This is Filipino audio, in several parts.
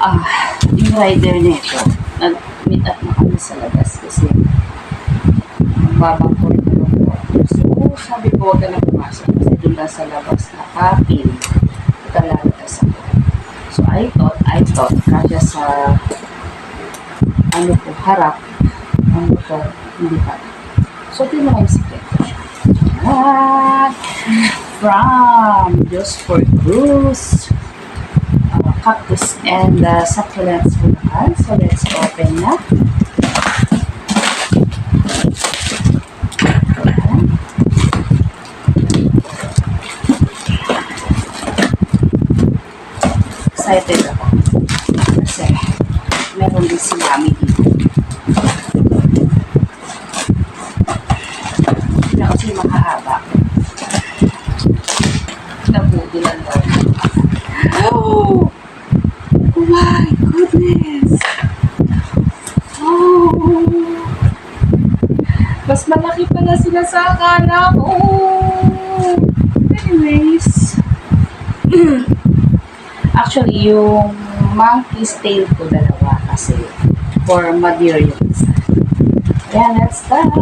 ah, yung rider nito, nag-meet up na kami sa labas kasi babang ko rin ng water. So, sabi ko, huwag ka na pumasok kasi doon lang sa labas na kapin. Kalalatas ako. So, I thought, I thought, kasya sa ano po, harap ang motor, hindi pa. So, tinry si Keto. At from Just for uh, cactus and uh, succulents bulakan. So, let's open na. Excited ako. Kasi, meron din si Mami dito. Hindi na kasi makahaba. Nabudulan daw. Oh! Oh my goodness! Oh! Mas malaki pala sila sa akala ko. Anyways. Actually, yung monkey's tail ko dalawa kasi for Madeira yung isa. Kaya let's start!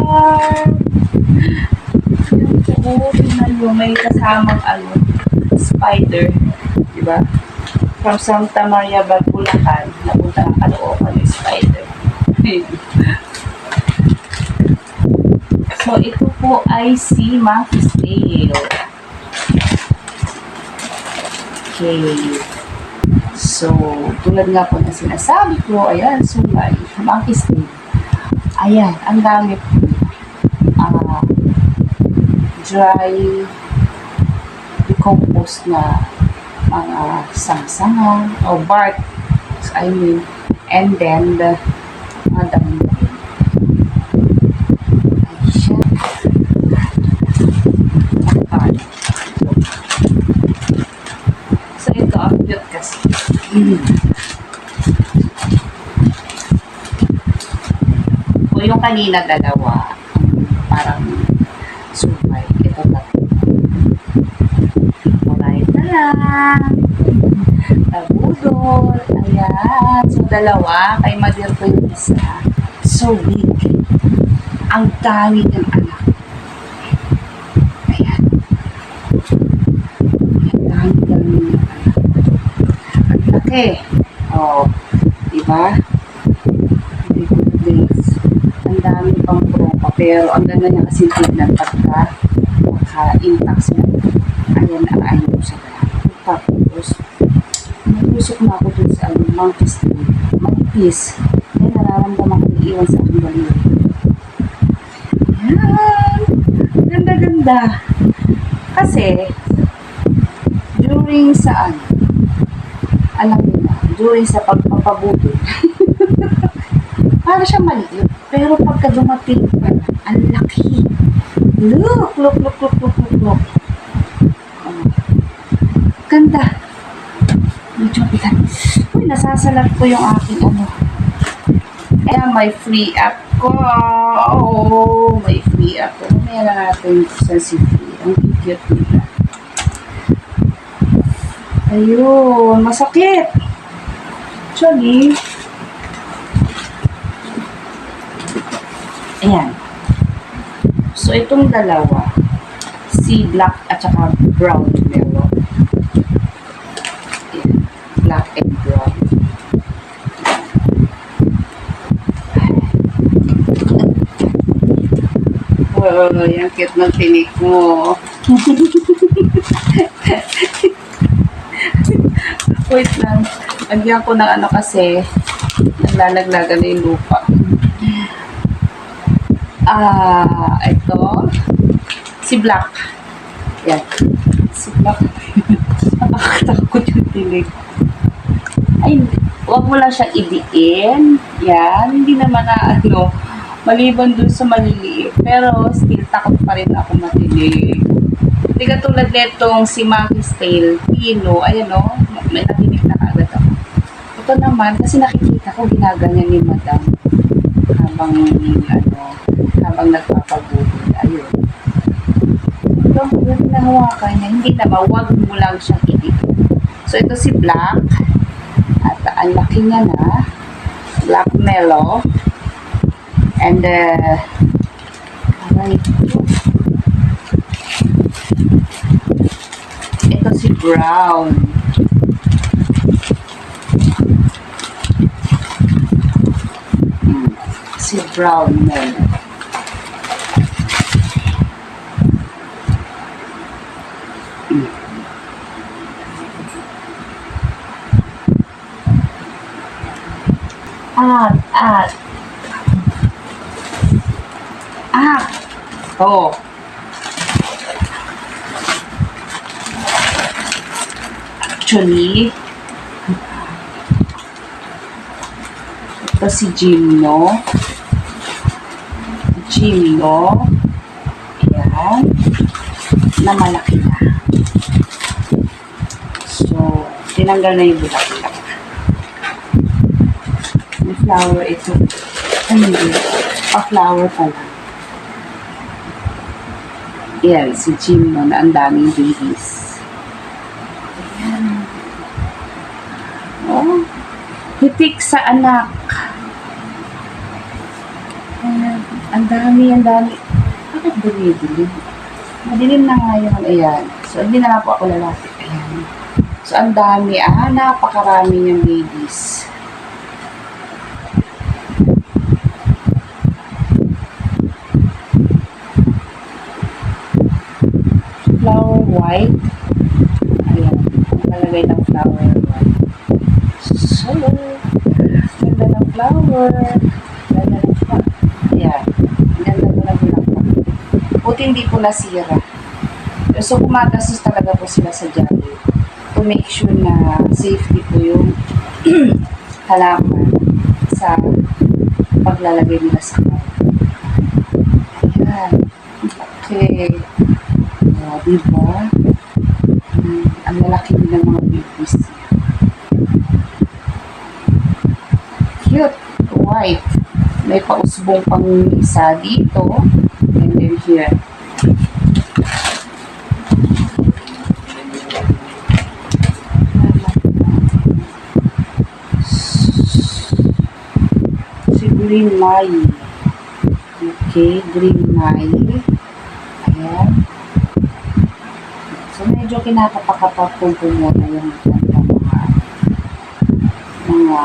Ko, tingnan nyo, may kasamang ano, spider. Diba? From Santa Maria, Bulacan, napunta ang Caloocan yung spider. so, ito po ay si monkey's tail. Okay. So, tulad nga po na sinasabi ko, ayan, sungay, monkey's tail. Ayan, ang dami po. Ah, dry, decomposed na mga sangsanga o bark, I mean, and then the na rin. Ay, siya. Ang tart. So, ito, ang cute kasi. O yung kanina dalawa, parang sumay. Ito tatlo. Alright na lang. Tabudol. Ayan. So, dalawa. Kay Madir ko yung isa. So big. Ang dami ng anak. Ayan. Ang dami-dami ng anak. Ang laki. Oh? My goodness. Ang dami pang propa. Pero ang ganda niya kasi tignan pagka maka-intact siya. Ayan ang ayaw ko sa kanya. Tapos, nagusok na ako dun sa ano, monkey's tail. Mantis. Ay, nararamdaman ko iiwan sa aking baliw. Ayan. Ganda-ganda. Kasi, during sa ano, alam na, during sa pagpapabuto, para siya maliit. Pero pagka dumating pa ang laki. Look, look, look, look, look, look, look. Oh. Ganda. Medyo bigat. Uy, nasasalat ko yung aking ano. Ayan, may free app ko. Oh, may free app ko. Meron natin sa free. Ang cute nila. Ayun, masakit. Actually, ayan. So, itong dalawa, si black at saka brown melon. Ayan, black and brown. Oh, yung cute ng tinik mo. Wait lang. Lagyan ko ng ano kasi, naglalaglagan na yung lupa. Ah, ito. Si Black. Yan. Si Black. Nakakatakot yung tinig. Ay, wag mo lang siyang idiin. Yan. Hindi naman na ano, maliban dun sa maliliit. Pero still takot pa rin ako matinig. Hindi katulad netong si Monkey's Tail, Pino, ayan o, may natinig na agad ako. Ito naman, kasi nakikita ko ginaganyan ni Madam habang ano, habang nagpapagulol. Ayun. Ito, yung hinahawakan niya, hindi naman, wag mo lang siyang ibig. So, ito si Black. At ang laki niya na. Black Mellow. And uh, aray. Ito si Brown. Hmm, Si Brown Mellow. Ah, ah. Ah. Oh. Actually, ito si Jimno. Jimno. Ayan. Na malaki na. So, tinanggal na yung bulaklak. May flower ito. Ay, hindi. Pa-flower pala. Yan, si Jimno na ang daming babies. Ayan. Oh, hitik sa anak. Ayan, ang dami, ang dami. Bakit dumidilim? Madilim na nga yun. Ayan. So, hindi na po ako lalapit. Ayan. So, ang dami. Ah, napakarami niyang babies. flower white. Ayan. Nakalagay ng flower white. So, ganda ng flower. Ganda ng flower. Ayan. Ganda mo ng bulaklak. Buti hindi po nasira. So, kumagastos talaga po sila sa Jollibee to make sure na safety po yung halaman sa paglalagay nila sa car. Ayan. Okay. Oh, diba? Hmm, ang lalaki din ng mga babies. Cute. White. May pausbong pang isa dito. And then here. Si Green Mile. Okay, Green Mile. Ayan. So, medyo kinakapakapag po muna yung mga mga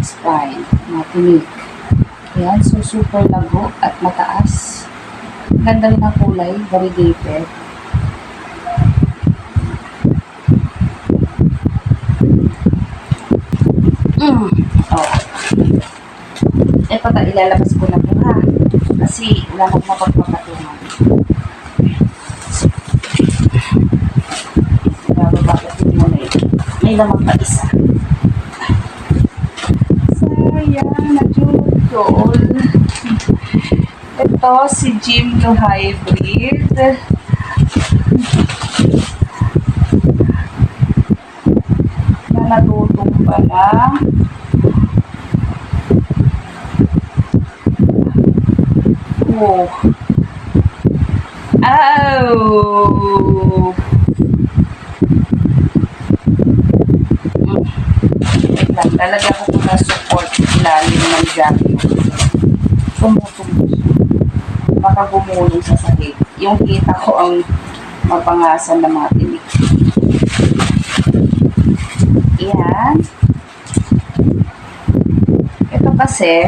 spine, mga tinig. Ayan, so super lago at mataas. Ganda rin ang kulay, variegated. Mm. Oh. Ito ta, ilalabas ko na po ha. Kasi wala nang mapagpapatungan. Bababa ko po muna yun. May lamang pa isa. Sayang, na-jutol. Ito si Jim no Hybrid. Na natutong pa lang. Oh. Oh. Lang, talaga ko po na support ilalim ng jacket. Siya. Baka gumulong sa sahig. Yung kita ko ang mapangasan ng mga tinig. Yan. Ito kasi,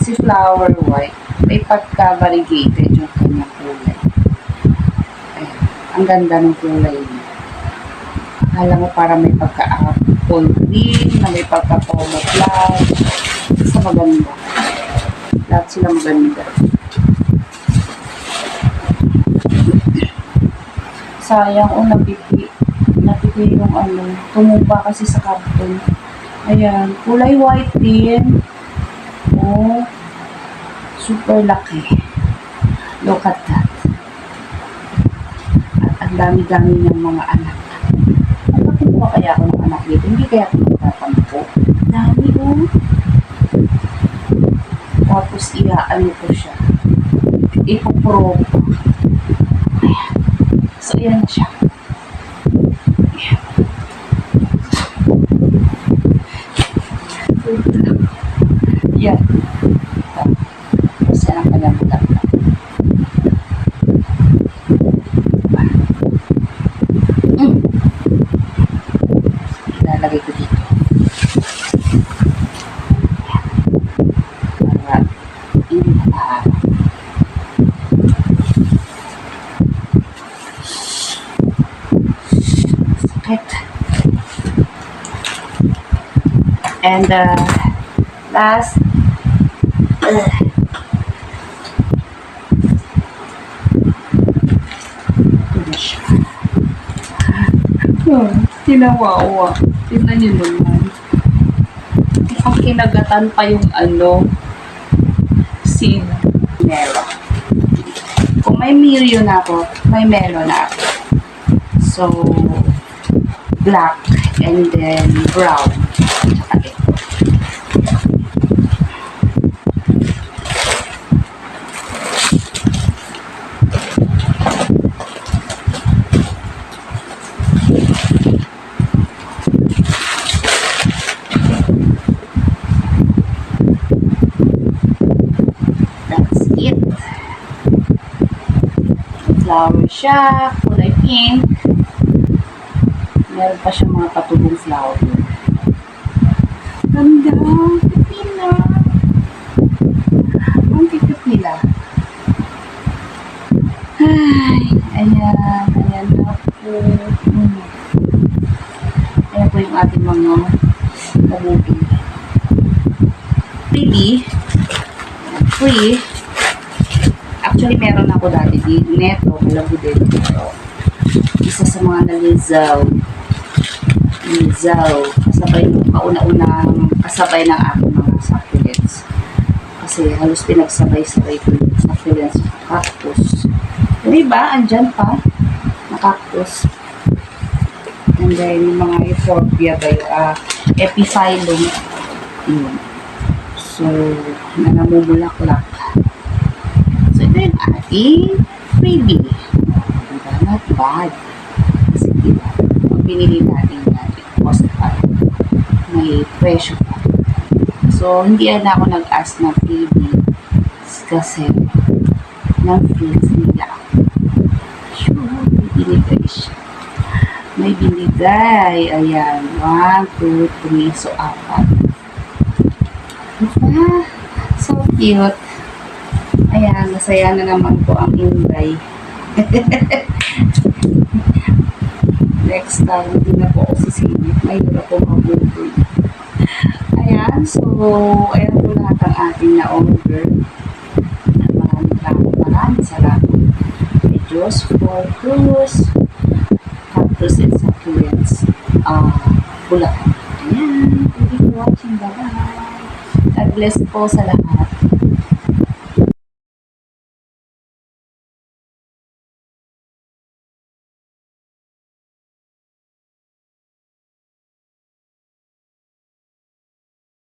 si flower white, may pagka-variegated yung kanyang kulay. Ayan. Ang ganda ng kulay niya. Akala mo para may pagka-apple green, na may pagka-pomo flash. Basta maganda. Lahat sila maganda. Sayang o napipi. Napipi yung ano. Tumuba kasi sa karton. Ayan. Kulay white din. Oh. Super laki. Look at that. At ang dami-dami ng mga anak. Ang makukuha kaya ako ng anak dito? Hindi kaya ako magtatampo. Dami oh. Tapos iaano ko siya. Ayan. So, ayan na siya. Ayan. lalagay ko dito. Para hindi nakaharap. Sakit. And uh, last, uh. Oh, tinawawa. Tingnan niyo naman. Ang kinagatan pa yung ano, seed melon. Kung may milyo na ako, may melon na ako. So, black and then brown. Tsaka ito. That's it. Flower siya, kulay pink. Meron pa siyang mga patubong flower. Ganda! Pipila! Ang cute nila. Ay, ayan, ayan na po. Hmm. Ayan po yung ating mga nabubing. Pretty. Free. Actually, meron ako dati di neto, malago din. Pero, isa sa mga nalizaw. Lizaw. Kasabay kauna-unang kasabay ng aking mga succulents. Kasi halos pinagsabay-sabay ko yung succulents cactus. Yung iba, andyan pa, na cactus. And then, yung mga euphorbia ba yung uh, epiphyllum. Yun. So, na. Ito yung ating freebie. Diba? Not bad. Kasi diba, pag binili natin yan, it cost pa. May presyo pa. So, hindi na ako nag-ask ng freebie kasi ng fees nila. Sure, may binigay siya. May binigay. Ayan. One, two, three. So, apat. Diba? So cute. Ayan, masaya na naman po ang Inday. Next time, hindi na po ako sisingit. Mahirap po mabutoy. Ayan, so, ayan po lahat ang ating na-order. Maraming maraming maraming salamat. May Diyos for fruits, cactus and succulents. Ah, bulakan. Ayan, thank you for watching. Bye-bye. God bless po sa lahat.